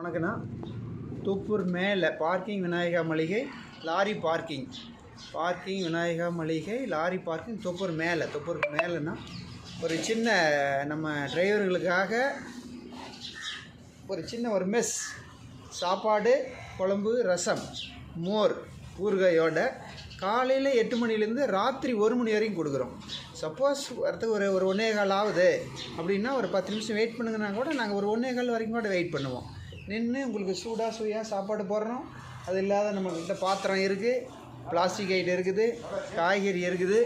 வணக்கண்ணா தூப்பூர் மேலே பார்க்கிங் விநாயகா மளிகை லாரி பார்க்கிங். பார்க்கிங் விநாயகா மளிகை லாரி பார்க்கிங் தொப்பூர் மேலே. தொப்பூர் மேலேன்னா ஒரு சின்ன நம்ம டிரைவர்களுக்காக ஒரு சின்ன ஒரு மெஸ். சாப்பாடு குழம்பு ரசம் மோர் ஊறுகாயோட காலையில் எட்டு மணிலேருந்து ராத்திரி ஒரு மணி வரைக்கும் கொடுக்குறோம். சப்போஸ் வரத்துக்கு ஒரு ஒரு ஒன்றே கால் ஆகுது அப்படின்னா ஒரு பத்து நிமிஷம் வெயிட் பண்ணுங்கன்னா கூட நாங்கள் ஒரு ஒன்றே கால் வரைக்கும் கூட வெயிட் பண்ணுவோம். நின்று உங்களுக்கு சூடாக சுவையாக சாப்பாடு போடுறோம் அது இல்லாத நம்மக்கிட்ட பாத்திரம் இருக்குது பிளாஸ்டிக் ஐட்டம் இருக்குது காய்கறி இருக்குது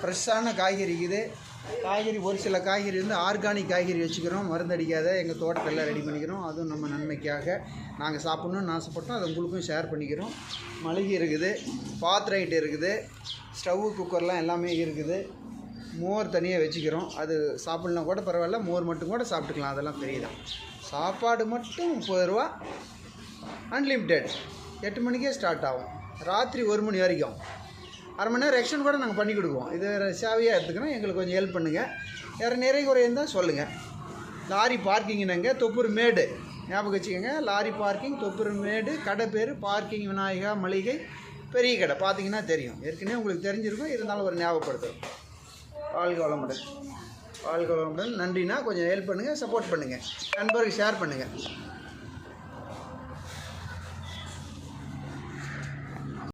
ஃப்ரெஷ்ஷான காய்கறி இருக்குது. காய்கறி ஒரு சில காய்கறி வந்து ஆர்கானிக் காய்கறி வச்சுக்கிறோம். மருந்தடிக்காத எங்கள் தோட்டத்தில் ரெடி பண்ணிக்கிறோம். அதுவும் நம்ம நன்மைக்காக நாங்கள் சாப்பிட்ணுன்னு ஆசைப்பட்டோம். அதை உங்களுக்கும் ஷேர் பண்ணிக்கிறோம். மளிகை இருக்குது பாத்திரம் ஐட்டம் இருக்குது ஸ்டவ்வு குக்கர்லாம் எல்லாமே இருக்குது. மோர் தனியாக வச்சுக்கிறோம். அது சாப்பிட்லாம் கூட பரவாயில்ல மோர் மட்டும் கூட சாப்பிட்டுக்கலாம். அதெல்லாம் பெரியதான் சாப்பாடு மட்டும் முப்பது ரூபா அன்லிமிட்டெட் எட்டு மணிக்கே ஸ்டார்ட் ஆகும். ராத்திரி ஒரு மணி வரைக்கும். அரை மணி நேரம் எக்ஸ்டன் கூட நாங்கள் பண்ணி கொடுக்குவோம் இது சேவையாக எடுத்துக்கணும். எங்களுக்கு கொஞ்சம் ஹெல்ப் பண்ணுங்கள் வேறு நிறை குறை இருந்தால் சொல்லுங்கள் லாரி பார்க்கிங்னாங்க தொப்பூர் மேடு. ஞாபகம் வச்சுக்கோங்க. லாரி பார்க்கிங் தொப்பூர் மேடு கடை பேர் பார்க்கிங் விநாயகா மளிகை பெரிய கடை. பார்த்தீங்கன்னா தெரியும். ஏற்கனவே உங்களுக்கு தெரிஞ்சிருக்கும். இருந்தாலும் ஒரு ஞாபகப்படுத்துகிறோம் வாழ்க வளமுடன். வாழ்க வளமுடன். நன்றினா கொஞ்சம் ஹெல்ப் பண்ணுங்கள் சப்போர்ட் பண்ணுங்கள் நண்பருக்கு ஷேர் பண்ணுங்கள்